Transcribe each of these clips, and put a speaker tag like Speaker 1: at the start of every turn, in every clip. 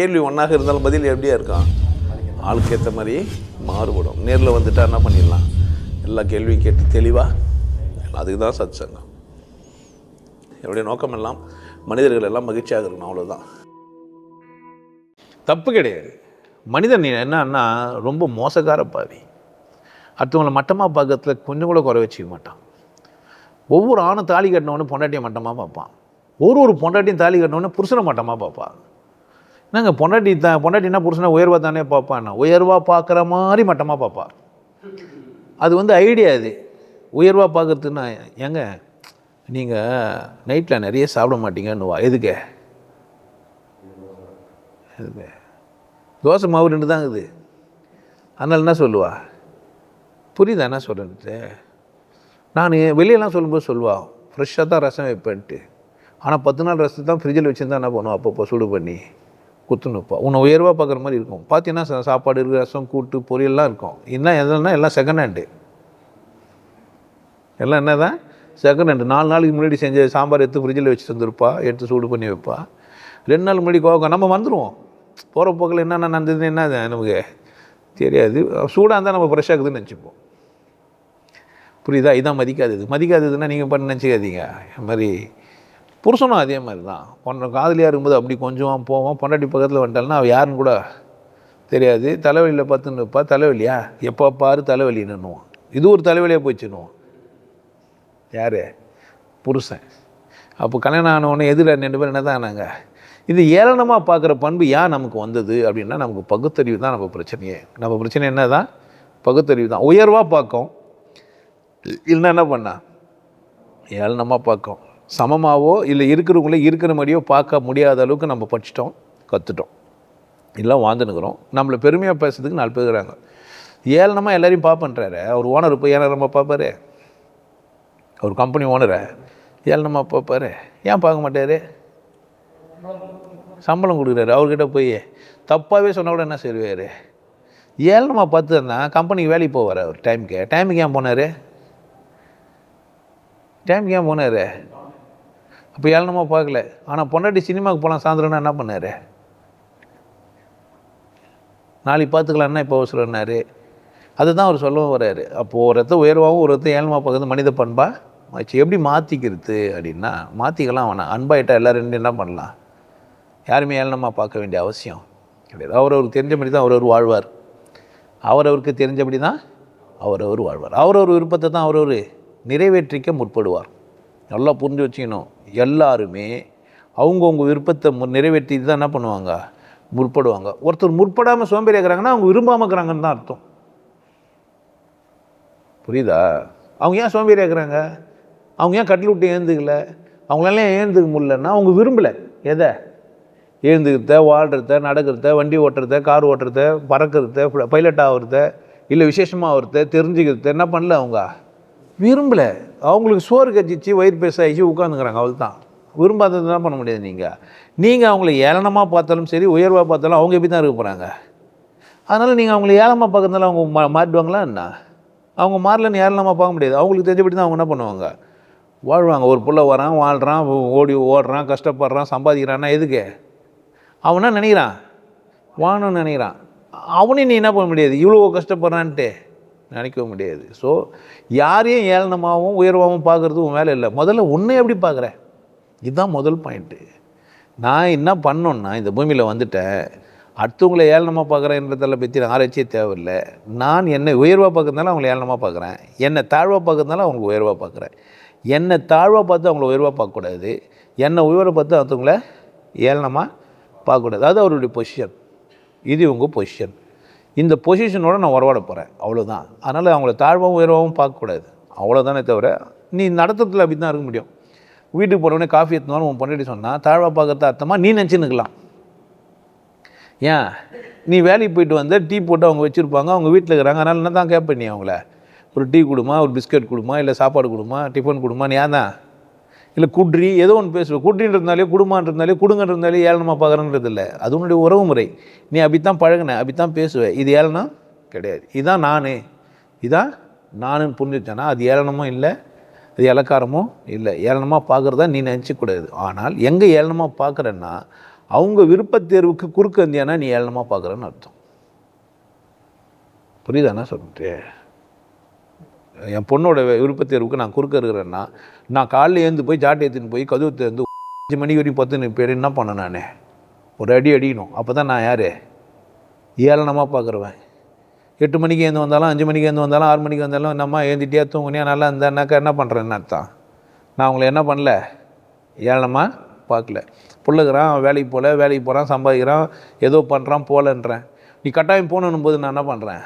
Speaker 1: கேள்வி ஒன்றாக இருந்தாலும் பதில் எப்படியா இருக்கான் ஆளுக்கு ஏற்ற மாதிரி மாறுபடும். நேரில் வந்துட்டா என்ன பண்ணிடலாம்? எல்லா கேள்வியும் கேட்டு தெளிவாக அதுக்கு தான் சத் சங்கம் என்னுடைய நோக்கம் எல்லாம் மனிதர்கள் எல்லாம் மகிழ்ச்சியாக இருக்கணும் அவ்வளோதான் தப்பு கிடையாது. மனிதன் நீ என்னன்னா ரொம்ப மோசக்கார பாவி. அடுத்தவங்களை மட்டமாக பார்க்கறதுல கொஞ்சம் கூட குறை வச்சுக்க மாட்டான். ஒவ்வொரு ஆணும் தாலி கட்டினவொன்னே பொண்டாட்டியை மட்டமாக பார்ப்பான். ஒரு ஒரு பொண்டாட்டியும் தாலி கட்டினவொடனே புருஷனை மட்டமாக பார்ப்பான். என்னங்க பொண்டாட்டி தான் பொண்டாட்டினா புருஷனை உயர்வாக தானே பார்ப்பான்? உயர்வாக பார்க்குற மாதிரி மட்டமாக பார்ப்பா. அது வந்து ஐடியா அது. உயர்வாக பார்க்குறதுன்னா ஏங்க நீங்கள் நைட்டில் நிறைய சாப்பிட மாட்டீங்கன்னுவா? எதுக்கு? எதுக்கு? தோசை மாவு ரெண்டு தான் இருக்குது. அதனால் என்ன சொல்லுவா? புரியுதா என்ன சொல்கிறது நான் வெளியெல்லாம் சொல்லும்போது சொல்லுவா ஃப்ரெஷ்ஷாக தான் ரசம் வைப்பேன்ட்டு. ஆனால் பத்து நாள் ரசத்தை தான் ஃப்ரிட்ஜில் வச்சுருந்தா என்ன பண்ணுவோம் அப்பப்போ சுடு பண்ணி. குத்துன்னு வைப்போம் உன்னை உயர்வாக பார்க்குற மாதிரி இருக்கும். பார்த்தீங்கன்னா சாப்பாடு இருக்குது ரசம் கூட்டு பொரியல்லாம் இருக்கும். என்ன எதுனா எல்லாம் செகண்ட் ஹேண்டு எல்லாம் என்ன தான் செகண்ட் ஹேண்டு நாலு நாளைக்கு முன்னாடி செஞ்ச சாம்பார் எடுத்து ஃப்ரிட்ஜில் வச்சு தந்துருப்பா எடுத்து சூடு பண்ணி வைப்பா. ரெண்டு நாள் முன்னாடி கோவம் நம்ம வந்துடுவோம் போகிற போக்கில் என்னென்ன நடந்தது என்ன அது நமக்கு தெரியாது. சூடாக இருந்தால் நம்ம ஃப்ரெஷ்ஷாக இருக்குதுன்னு நினச்சிப்போம். புரியுதா? இதான் மதிக்காதது. மதிக்காததுன்னா நீங்கள் பண்ண நினச்சிக்காதீங்க. அது மாதிரி புருஷனும் அதே மாதிரி தான் பொண்ணு காதலியாக இருக்கும்போது அப்படி கொஞ்சம் போவோம். பொண்டாட்டி பக்கத்தில் வந்துட்டால்னா அவள் யாருன்னு கூட தெரியாது. தலைவலியில் பார்த்துன்னு இருப்பா. தலைவலியா? எப்போ பாரு தலைவலின்னுவோம் இது ஒரு தலைவலியாக போச்சுன்னுவோம் யார்? புருஷன். அப்போ கல்யாணம் ஆனவொடனே எதிர ரெண்டு பேரும் என்ன தான் ஆனாங்க? இது ஏளனமாக பார்க்குற பண்பு ஏன் நமக்கு வந்தது அப்படின்னா நமக்கு பகுத்தறிவு தான் நம்ம பிரச்சனையே. நம்ம பிரச்சனை என்ன தான் பகுத்தறிவு தான். உயர்வாக பார்க்கும். இல்லைன்னா என்ன பண்ணா? ஏளனமாக பார்க்கும். சமமாகவோ இல்லை இருக்கிறவங்களே இருக்கிற மாதிரியோ பார்க்க முடியாத அளவுக்கு நம்ம படிச்சிட்டோம் கற்றுட்டோம் எல்லாம் வாழ்ந்துனுக்குறோம் நம்மளை பெருமையாக பேசுறதுக்கு நாலு பேர் இருக்கிறாங்க ஏளனமாக எல்லாரையும் பார்ப்பன்றாரு அவர் ஓனர் போய் ஏளனமாக பார்ப்பாரு அவர் கம்பெனி ஓனரை ஏளனமாக பார்ப்பாரு ஏன் பார்க்க மாட்டார்? சம்பளம் கொடுக்குறாரு. அவர்கிட்ட போய் தப்பாகவே சொன்னால் கூட என்ன செய்வார்? ஏளனமாக பார்த்துன்னா கம்பெனிக்கு வேலைக்கு போவார் அவர்? டைமுக்கு டைமுக்கு ஏன் போனார்? டைமுக்கு ஏன் போனார்? அப்போ ஏளனமாக பார்க்கல. ஆனால் பொண்டாட்டி சினிமாவுக்கு போகலாம் சாயந்தரம்னா என்ன பண்ணார்? நாளைக்கு பார்த்துக்கலான்னா இப்போ அவசரம்னாரு அதுதான் அவர் சொல்லவும் வர்றாரு. அப்போது ஒரு இடத்த உயர்வாகவும் ஒரு இடத்த ஏழ்மா பார்க்குறது மனித பண்பா? ஆச்சு எப்படி மாற்றிக்கிறது அப்படின்னா மாற்றிக்கலாம் வேணாம் அன்பாயிட்டா எல்லோரும் ரெண்டு என்ன பண்ணலாம்? யாருமே ஏளனமாக பார்க்க வேண்டிய அவசியம் கிடையாது. அவரவருக்கு தெரிஞ்சபடி தான் அவரவர் வாழ்வார். அவரவருக்கு தெரிஞ்சபடி தான் அவரவர் வாழ்வார். அவரவர் விருப்பத்தை தான் அவரவர் நிறைவேற்றிக்க முற்படுவார். நல்லா புரிஞ்சு வச்சுக்கணும். எல்லாருமே அவங்கவுங்க விருப்பத்தை மு- தான் என்ன பண்ணுவாங்க? முற்படுவாங்க. ஒருத்தர் முற்படாமல் சோம்பேறி இருக்கிறாங்கன்னா அவங்க விரும்பாமல் இருக்கிறாங்கன்னு தான் அர்த்தம். புரியுதா? அவங்க ஏன் சோம்பேறி இருக்கிறாங்க அவங்க ஏன் கட்டில் விட்டு ஏந்துக்கல? அவங்களால ஏன் ஏந்துக்க முடியலன்னா அவங்க விரும்பலை. எதை? எழுந்துக்கிறத வாழ்கிறத நடக்கிறத வண்டி ஓட்டுறத கார் ஓட்டுறத பறக்கிறத பைலட் ஆகிறத இல்லை விசேஷமாக ஆகிறத தெரிஞ்சுக்கிறத என்ன பண்ணல அவங்க? விரும்பலை. அவங்களுக்கு சோறு கச்சிச்சு வயிறு பெருசாகிச்சு உட்காந்துக்கிறாங்க அவள் தான் விரும்பாதது என்ன பண்ண முடியாது நீங்கள் நீங்கள் அவங்கள ஏளனமாக பார்த்தாலும் சரி உயர்வாக பார்த்தாலும் அவங்க எப்படி தான் இருக்க போகிறாங்க அதனால் நீங்கள் அவங்கள ஏளனமாக பார்க்கறதுனால அவங்க மா மாறிடுவாங்களா என்ன? அவங்க மாறலன்னு ஏளனமாக பார்க்க முடியாது. அவங்களுக்கு தெரிஞ்சபடி தான் அவங்க என்ன பண்ணுவாங்க? வாழ்வாங்க. ஒரு புள்ள வரான் வாழ்கிறான் ஓடி ஓடுறான் கஷ்டப்படுறான் சம்பாதிக்கிறான்னா எதுக்கு? அவனா நினைக்கிறான்? வாணும்னு நினைக்கிறான். அவனையும் நீ என்ன பண்ண முடியாது? இவ்வளோ கஷ்டப்படுறான்ட்டு. நினைக்கவும் முடியாது. ஸோ யாரையும் ஏளனமாகவும் உயர்வாகவும் பார்க்குறது உன் வேலை இல்லை. முதல்ல உன்னை எப்படி பார்க்குற இதுதான் முதல் பாயிண்ட்டு நான் என்ன பண்ணோன்னா இந்த பூமியில் வந்துட்டேன். அடுத்தவங்களை ஏளனமாக பார்க்குறேன்றதெல்லாம் பற்றி ஆராய்ச்சியே தேவையில்லை. நான் என்னை உயர்வாக பார்க்குறதுனால அவங்கள ஏளனமாக பார்க்குறேன். என்னை தாழ்வாக பார்க்கறதுனால அவங்களை உயர்வாக பார்க்குறேன். என்னை தாழ்வாக பார்த்து அவங்கள உயர்வாக பார்க்கக்கூடாது. என்னை உயர்வை பார்த்து அடுத்தவங்கள ஏளனமாக பார்க்கக்கூடாது. அது அவருடைய பொசிஷன் இது உங்கள் பொசிஷன் இந்த பொசிஷனோட நான் உறவாட போகிறேன் அவ்வளோதான் அதனால் அவங்கள தாழ்வாகவும் உயர்வாகவும் பார்க்கக்கூடாது. அவ்வளோதானே தவிர நீ நடத்துறதுல அப்படி தான் இருக்க முடியும். வீட்டுக்கு போனோடனே காஃபி எடுத்துனாலும் உன் பொண்டாட்டி சொன்னால் தாழ்வாக பார்க்கறது அர்த்தமாக நீ நினச்சின்னுக்கலாம். ஏன்? நீ வேலைக்கு போயிட்டு வந்த டீ போட்டு அவங்க வச்சுருப்பாங்க அவங்க வீட்டில் இருக்கிறாங்க. அதனால் என்ன தான் கேட்ப நீ அவங்கள? ஒரு டீ கொடுமா? ஒரு பிஸ்கட் கொடுமா? இல்லை சாப்பாடு கொடுமா? டிஃபன் கொடுமா? நீ ஏன் தான் இல்லை குட்ரி ஏதோ ஒன்று பேசுவேன் குட்ரின்றதுனாலே குடும்பன்றதுனாலே குடுங்கன்றதுனாலே ஏளனமாக பார்க்குறன்றது இல்லை அது உன்னுடைய உறவு முறை நீ அப்படித்தான் பழகுன அப்படித்தான் பேசுவேன் இது ஏளனம்? கிடையாது. இதுதான் நான். இதான் நானுன்னு புரிஞ்சுச்சேன்னா அது ஏளனமும் இல்லை அது இலக்காரமும் இல்லை. ஏளனமாக பார்க்குறதா நீ நினச்சிக்கூடாது ஆனால் எங்கே ஏளனமாக பார்க்குறேன்னா அவங்க விருப்பத் தேர்வுக்கு குறுக்கு வந்தியானா நீ ஏளனமாக பார்க்குறேன்னு அர்த்தம். புரியுதாண்ணா சொல்லிட்டு என் பொண்ணோட விருப்பத்தேர்வுக்கு நான் குறுக்க இருக்கிறேன்னா நான் காலைல ஏந்து போய் ஜாட்டை ஏற்றின்னு போய் கதவு தேர்ந்து அஞ்சு மணி வரையும் பத்து பேர் என்ன பண்ணேன் நான்? ஒரு அடி அடிக்கணும். அப்போ தான் நான் யார்? ஏளனமாக பார்க்குறவன் எட்டு மணிக்கு ஏந்து வந்தாலும் அஞ்சு மணிக்கு ஏந்து வந்தாலும் ஆறு மணிக்கு வந்தாலும் என்னம்மா ஏந்திட்டியா தூங்குனியா நல்லா இருந்தானாக்கா என்ன பண்ணுறேன்னு அர்த்தம் நான் அவங்கள என்ன பண்ணல? ஏளனமாக பார்க்கல பிள்ளைக்கிறான் வேலைக்கு போகல வேலைக்கு போகிறான் சம்பாதிக்கிறான் ஏதோ பண்ணுறான் போகலன்றேன் நீ கட்டாயம் போகணும் போது நான் என்ன பண்ணுறேன்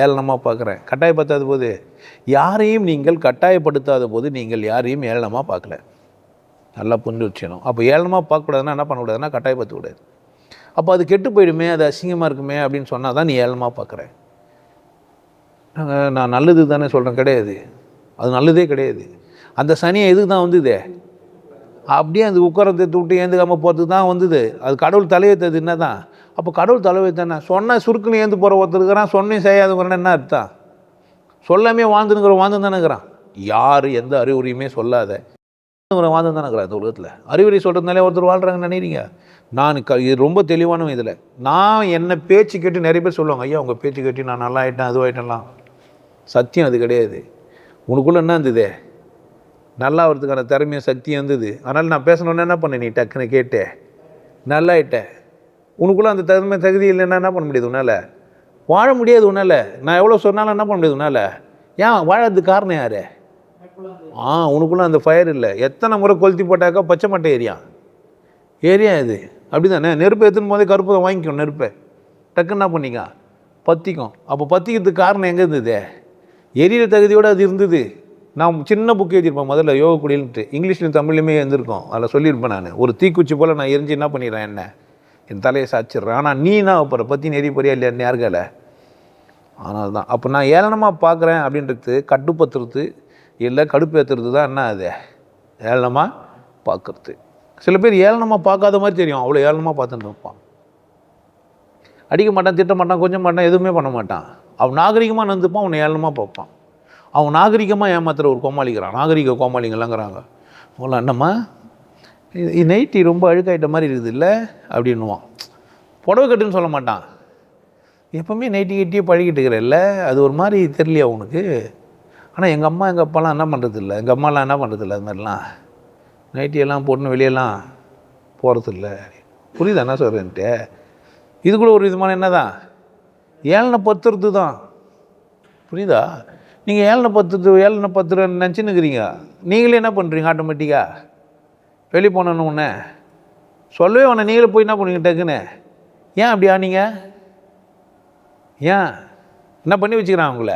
Speaker 1: ஏளனமாக பார்க்குறேன். கட்டாயப்படுத்தாத போது யாரையும் நீங்கள் கட்டாயப்படுத்தாத போது நீங்கள் யாரையும் ஏளனமாக பார்க்கல. நல்லா புரிஞ்சு வச்சுக்கணும். அப்போ ஏளனமாக பார்க்கக்கூடாதுன்னா என்ன பண்ணக்கூடாதுன்னா கட்டாயப்படுத்தக்கூடாது. அப்போ அது கெட்டு போயிடுமே அது அசிங்கமாக இருக்குமே அப்படின்னு சொன்னால் தான் நீ ஏளனமாக பார்க்குறேன் நாங்கள் நான் நல்லது தானே சொல்கிறேன் கிடையாது. அது நல்லதே கிடையாது. அந்த சனியை எதுக்கு தான் வந்தது? அப்படியே அந்த உட்காரத்தை விட்டு ஏந்துக்காமல் போகிறதுக்கு தான் வந்தது. அது கடவுள் தலையெழுத்தது என்ன தான் அப்போ கடவுள் தலைவர் தானே சொன்ன சுருக்குன்னு ஏந்து போகிற ஒருத்தருக்கிறான் சொன்னே செய்யாதவங்க என்ன அர்த்தம்? சொல்லாமே வாழ்ந்துனுங்கிற வாழ்ந்து தானே யார் எந்த அறிவுரையுமே சொல்லாத வாழ்ந்து தானே இந்த உலகத்தில். அறிவுரை சொல்கிறதுனாலே ஒருத்தர் வாழ்கிறாங்கன்னு நினைக்கிறீங்க? நான் க இது ரொம்ப தெளிவான இதில். நான் என்னை பேச்சு கேட்டு நிறைய பேர் சொல்லுவாங்க ஐயா உங்கள் பேச்சு கேட்டு நான் நல்லா ஆகிட்டேன் அதுவாகிட்டேன்லாம் சத்தியம் அது கிடையாது. உனக்குள்ளே என்ன இருந்தது நல்லா வரதுக்கான திறமையும் சக்தியும் இருந்தது அதனால் நான் பேசணுன்னு என்ன பண்ணேன் நீ டக்குன்னு கேட்டேன். நல்லாயிட்டேன் உனக்குள்ளே அந்த திறமை தகுதி இல்லைன்னா என்ன பண்ண முடியாது உன்னால்? வாழ முடியாது உன்னால். நான் எவ்வளோ சொன்னாலும் என்ன பண்ண முடியாது உன்னால்? ஏன் வாழறதுக்கு காரணம் யார்? ஆ உனக்குள்ளே அந்த ஃபயர் இல்லை. எத்தனை முறை கொளுத்தி போட்டாக்கா பச்சை மட்டை ஏரியா? ஏரியா இது. அப்படி தானே நெருப்பை எடுத்துன்னு போதே கருப்பு தான் வாங்கிக்கும் நெருப்பை. டக்குன்னு என்ன பண்ணிக்க? பற்றிக்கும் அப்போ பற்றிக்கிறதுக்கு காரணம் எங்கே இருந்தது? எரியிற தகுதியோடு அது இருந்தது. நான் சின்ன புக் எழுதியிருப்பேன் முதல்ல யோக குடியில்ட்டு இங்கிலீஷ்லையும் தமிழ்லையுமே இருந்திருக்கும் அதில் சொல்லியிருப்பேன் நான். ஒரு தீக்குச்சி போல் நான் எரிஞ்சு என்ன பண்ணிடுறேன் என்ன? என் தலையை சாச்சிடுறேன். ஆனால் நீ என்ன போகிற பற்றி நெறி போறியா இல்லையா? யாருக்கல ஆனால் தான் அப்போ நான் ஏளனமாக பார்க்குறேன் அப்படின்றது கட்டுப்படுத்துறது இல்லை கடுப்பேற்றுறது தான் என்ன அது? ஏளனமாக பார்க்குறது. சில பேர் ஏளனமாக பார்க்காத மாதிரி தெரியும். அவ்வளோ ஏளனமாக பார்த்துட்டு இருப்பான். அடிக்க மாட்டான் திட்ட மாட்டான் கொஞ்சம் மாட்டான் எதுவுமே பண்ண மாட்டான். அவன் நாகரிகமாக நடந்துப்பான் அவனை ஏளனமாக பார்ப்பான். அவன் நாகரிகமாக ஏமாத்துற ஒரு கோமாளிக்கிறான். நாகரிக கோமாளிங்களாங்கிறாங்க அவங்கள என்னம்மா? இது நைட்டி ரொம்ப அழுக்காயிட்ட மாதிரி இருக்குது இல்லை அப்படின்னுவான். புடவை கட்டுன்னு சொல்ல மாட்டான். எப்போவுமே நைட்டி கட்டியே பழகிட்டு இருக்கிறல்ல? அது ஒரு மாதிரி தெரியலையா உனக்கு? ஆனால் எங்கள் அம்மா எங்கள் அப்பாலாம் என்ன பண்ணுறது இல்லை எங்கள் அம்மாலாம் என்ன பண்ணுறது இல்லை அது மாதிரிலாம்? நைட்டியெல்லாம் போட்டுன்னு வெளியெல்லாம் போகிறது இல்லை புரியுதா? என்ன சொல்கிறேன்ட்டு இது கூட ஒரு விதமான என்ன தான் ஏழனை பத்துறது தான். புரியுதா? நீங்கள் ஏழனை பத்துறது ஏழனை பத்துறன்னு நினச்சின்னு இருக்கிறீங்க. நீங்களே என்ன பண்ணுறீங்க ஆட்டோமேட்டிக்காக வெளியே போனோன்னு உன்ன. சொல்லவே உன்னை நீங்களே போய் என்ன பண்ணுவீங்க டக்குன்னு? ஏன் அப்படி ஆனீங்க? ஏன்? என்ன பண்ணி வச்சுக்கிறான் அவங்கள?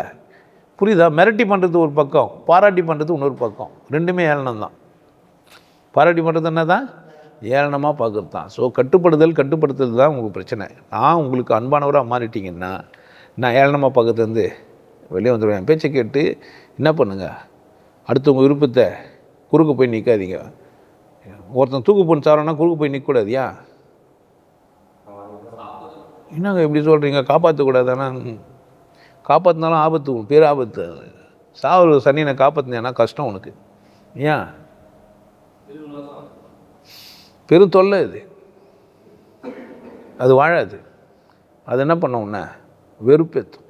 Speaker 1: புரியுதா? மிரட்டி பண்ணுறது ஒரு பக்கம் பாராட்டி பண்ணுறது இன்னொரு பக்கம். ரெண்டுமே ஏளனம் தான். பாராட்டி பண்ணுறது என்ன தான் ஏளனமாக பார்க்குறது தான். ஸோ கட்டுப்படுதல் கட்டுப்படுத்துறது தான் உங்களுக்கு பிரச்சனை. நான் உங்களுக்கு அன்பானவராக மாறிட்டீங்கன்னா நான் ஏளனமாக பார்க்குறதுலேருந்து வெளியே வந்துடுவேன் பேச்சை கேட்டு என்ன பண்ணுங்கள் அடுத்தவங்க விருப்பத்தை குறுக்க போய் நிற்காதீங்க ஒருத்தன் தூக்கு போட்டு சாரோன்னா குறுக்கு போய் நிற்கக்கூடாதியா என்னங்க இப்படி சொல்கிறீங்க காப்பாற்றக்கூடாதானா? காப்பாற்றினாலும் ஆபத்து பேர் ஆபத்து சாவல் சனியனை காப்பாற்றினா கஷ்டம் உனக்கு. ஏன்? பெரும் தொல்லை இது அது வாழாது. அது என்ன பண்ண உன்ன? வெறுப்பேற்றும்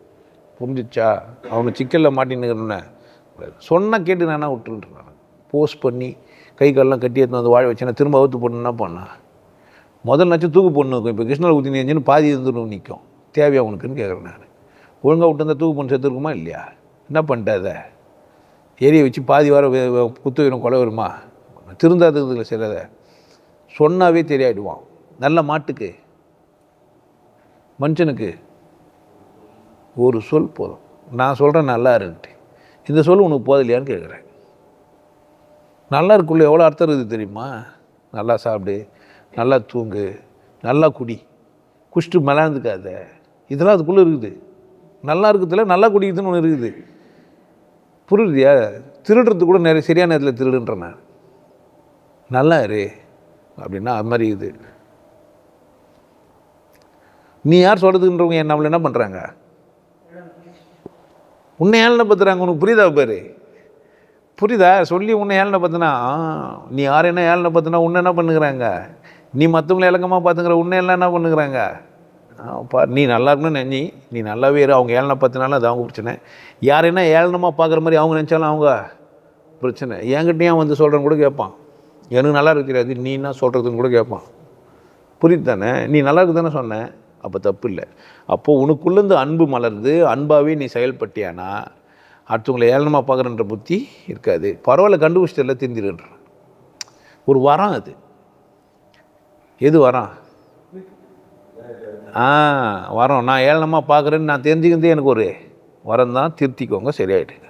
Speaker 1: புரிஞ்சிச்சா? அவனை சிக்கலில் மாட்டின்னுக்கிறோன்னே சொன்னால் கேட்டு நானா விட்டுருன்றான் போஸ்ட் பண்ணி கை காலெலாம் கட்டி எடுத்து வந்து வாழ வச்சேன்னா திரும்ப அவுத்து போட்டு என்ன பண்ணா? முதல் நச்சு தூக்கு பொண்ணு இருக்கும் இப்போ கிருஷ்ணர் ஊற்றி நெஞ்சுன்னு பாதி இருந்துடும் நிற்கும் தேவையா உனக்குன்னு கேட்குறேன் நான். ஒழுங்காக விட்டு தூக்கு பொண்ணு செத்துருக்குமா இல்லையா? என்ன பண்ணிட்ட ஏரியை வச்சு பாதி வர குத்து வரும் கொலை வருமா? திருந்தாததுல சிலத சொன்னாவே தெரியாயிடுவான். நல்ல மாட்டுக்கு. மனுஷனுக்கு ஒரு சொல் போதும். நான் சொல்கிறேன் நல்லா இருக்குன்ட்டு இந்த சொல் உனக்கு போதில்லையான்னு கேட்குறேன் நல்லா இருக்குள்ள எவ்வளோ அர்த்தம் இருக்குது தெரியுமா? நல்லா சாப்பிடு நல்லா தூங்கு நல்லா குடி. குஷ்டு மலாந்துக்காத இதெல்லாம் அதுக்குள்ளே இருக்குது. நல்லா இருக்கிறதுல நல்லா குடிக்குதுன்னு ஒன்று இருக்குது. புரியுதியா? திருடுறது கூட நிறைய சரியான நேரத்தில் திருடுன்றேன் நான். நல்லா இரு. அப்படின்னா அது மாதிரி இது. நீ யார் சொல்கிறதுன்றவங்க நம்மளை என்ன பண்ணுறாங்க உன்னை என்ன பத்துறாங்க? உனக்கு புரியுதா பாரு? புரியுதா? சொல்லி உன்னை ஏழனை பார்த்தினா நீ யார் என்ன ஏழனை பார்த்தினா உன்னை என்ன பண்ணுகிறாங்க? நீ மற்றவங்களை இலக்கமாக பார்த்துங்கிற உன்னை எல்லாம் என்ன பண்ணுகிறாங்க? பா நீ நல்லா இருக்கணும்னு நினச்சி நீ நல்லாவே இரு. அவங்க ஏழனை பார்த்தினாலும் அது அவங்க பிரச்சனை. யார் என்ன ஏழனமாக பார்க்குற மாதிரி அவங்க நினச்சாலும் அவங்க பிரச்சனை. என்கிட்டயும் வந்து சொல்கிறேன்னு கூட கேட்பான். எனக்கு நல்லா இருக்கு தெரியாது. நீ என்ன சொல்கிறதுன்னு கூட கேட்பான். புரியுது தானே? நீ நல்லா இருக்கு தானே சொன்னேன் அப்போ தப்பு இல்லை. அப்போது உனக்குள்ளேருந்து அன்பு மலருது. அன்பாகவே நீ செயல்பட்டியானா அடுத்தவங்களை ஏளனமாக பார்க்குறன்ற புத்தி இருக்காது. பரவாயில்ல கண்டுபிடிச்சிட்டல தெரிஞ்சிருன்ற ஒரு வரம் அது. எது வரம்? ஆ வரோம். நான் ஏளனமாக பார்க்குறேன்னு நான் தெரிஞ்சுக்கிறதே எனக்கு ஒரு வரம் தான். திருத்திக்கோங்க சரியாயிடுங்க